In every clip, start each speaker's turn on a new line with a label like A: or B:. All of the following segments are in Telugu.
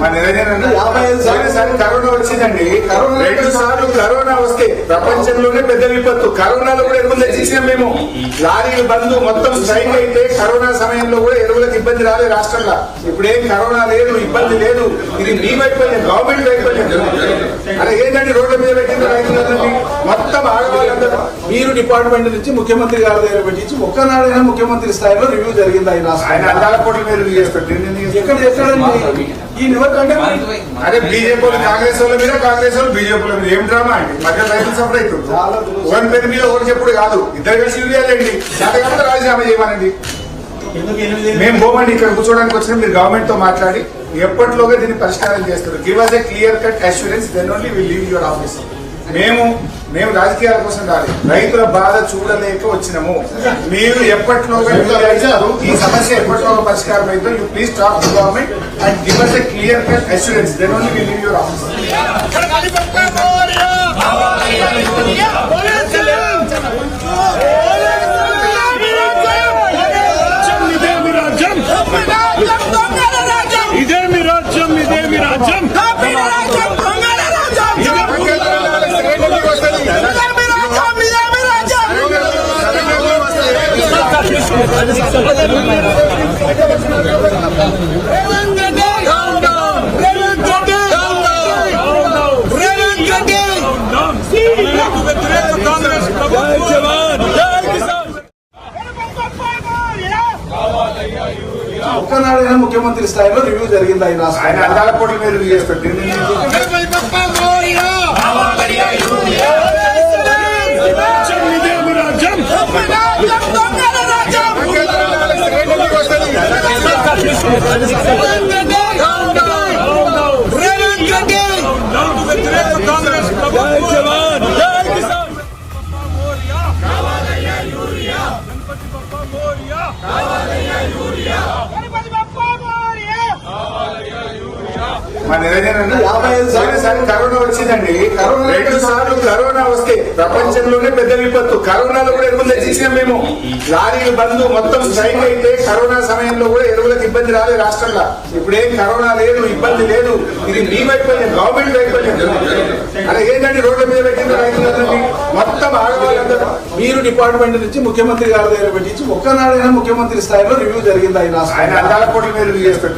A: మన నిరంజన్ అన్న
B: యాభై ఐదు సార్లు
A: పోయినసారి కరోనా వచ్చిందండి.
B: కరోనా
A: రెండు సార్లు కరోనా వస్తే ప్రపంచంలోనే పెద్ద విపత్తు. కరోనాలో కూడా ఎరువులు తెచ్చిచ్చినాం మేము. లారీలు బంద్ మొత్తం స్ట్రైక్ అయితే కరోనా సమయంలో కూడా ఎరువులకు ఇబ్బంది రాలేదు రాష్ట్రంలో. ఇప్పుడేం కరోనా లేదు ఇబ్బంది లేదు. ఇది మీ వైఫల్యం గవర్నమెంట్ వైఫల్యం. అరే ఏంటంటే రోడ్ల మీద పెట్టిన రైతులందరినీ?
B: డిపార్ట్మెంట్ నుంచి ముఖ్యమంత్రి గారి దగ్గర పెట్టించి ఒక్కనాడైనా ముఖ్యమంత్రి స్థాయిలో రివ్యూ జరిగింది ఈ
A: ఆయన
B: ఎక్కడ ఎక్కడండి ఈ
A: అరే బీజేపీ కాంగ్రెస్ వాళ్ళ మీద కాంగ్రెస్ వాళ్ళు బీజేపీ వాళ్ళ మీద. ఏం డ్రామా అండి? మధ్య రైతులు సఫర్ అవుతుంది
B: చాలా దురదృష్టం.
A: ఒకరి పేరు మీద చెప్పుడు కాదు. ఇద్దరు కలిసి ఇవ్వాలండి దానికంతా రాజీనామా చేయమనండి. మేము పోమండి ఇక్కడ కూర్చోడానికి వచ్చిన మీరు గవర్నమెంట్తో మాట్లాడి ఎప్పటిలోగా దీన్ని పరిష్కారం చేస్తారు? Give us a clear cut assurance then only will leave your office మేము మేము రాజకీయాల కోసం రాలి రైతుల బాధ చూడలేక వచ్చినాము. మీరు ఎప్పటిలోగా చేస్తారు ఈ సమస్య ఎప్పటిలోగా పరిష్కారం అయితే you please talk to government and give us a clear cut assurance then only will leave your office
B: ఒక్కనాడైనా ముఖ్యమంత్రి స్థాయిలో రివ్యూ జరిగింది ఈ
A: ఆయన
B: రాష్ట్రం
A: అందాల పోటీ మీద రివ్యూ చేస్తాడు దీన్ని నేను
C: ఇదేమి రాజ్యం
A: మన నిరంజన్ అన్న
B: యాభై ఐదు సార్లు
A: పోయినసారి కరోనా వచ్చిందండి.
B: కరోనా
A: రెండు సార్లు కరోనా వస్తే ప్రపంచంలోనే పెద్ద విపత్తు. కరోనాలో కూడా ఎరువులు తెచ్చిచ్చినాం మేము. లారీలు బంద్ మొత్తం స్ట్రైక్ అయితే కరోనా సమయంలో కూడా ఎరువులకు ఇబ్బంది రాలేదు రాష్ట్రంలో. ఇప్పుడేం కరోనా లేదు ఇబ్బంది లేదు. ఇది మీ వైఫల్యం గవర్నమెంట్ వైఫల్యం. అరే ఏంటంటే రోడ్ల మీద పెట్టిన రైతులందరినీ? మొత్తం ఆడవాళ్ళందరూ
B: మీరు డిపార్ట్మెంట్ నుంచి ముఖ్యమంత్రి గారి దగ్గర పెట్టించి ఒక్కనాడైనా ముఖ్యమంత్రి స్థాయిలో రివ్యూ జరిగింది
A: ఆయన
B: రాష్ట్రం
A: అందాల పోటీ మీద రివ్యూ చేస్తాడు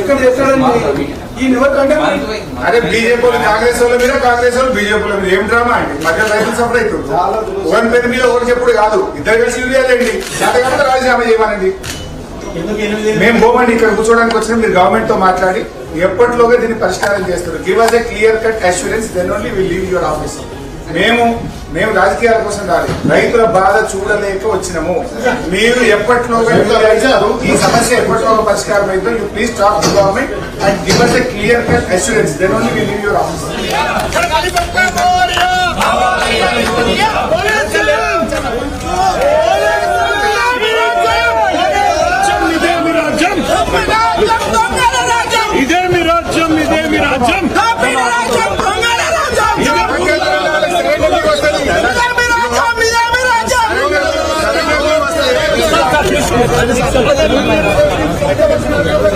B: ఎక్కడ ఎక్కడండి? ఈ నివకంటే
A: అరే బీజేపీ కాంగ్రెస్ వాళ్ళ మీద కాంగ్రెస్ వాళ్ళు బీజేపీ మీద. ఏం డ్రామా అండి మధ్య రైతులు సఫర్ అవుతుంది. ఒకరి పేరు మీద ఒకటి చెప్పుడు కాదు. ఇద్దరు కలిసి ఇవ్వాలండి దానికంతా రాజీనామా చేయమనండి. మేము పోమండి ఇక్కడ కూర్చోడానికి వచ్చిన. మీరు గవర్నమెంట్తో మాట్లాడి ఎప్పటిలోగా దీన్ని పరిష్కారం చేస్తారు? Give us a clear cut assurance then only will leave your office మేము మేము రాజకీయాల కోసం రాలేదు రైతుల బాధ చూడలేక వచ్చినాము. మీరు ఎప్పట్లో ఈ సమస్య ఎప్పట్లో పరిష్కారం అయితే you please talk to government and give us a clear cut assurance then only will leave your office
C: ¡Vamos! ¡Vamos!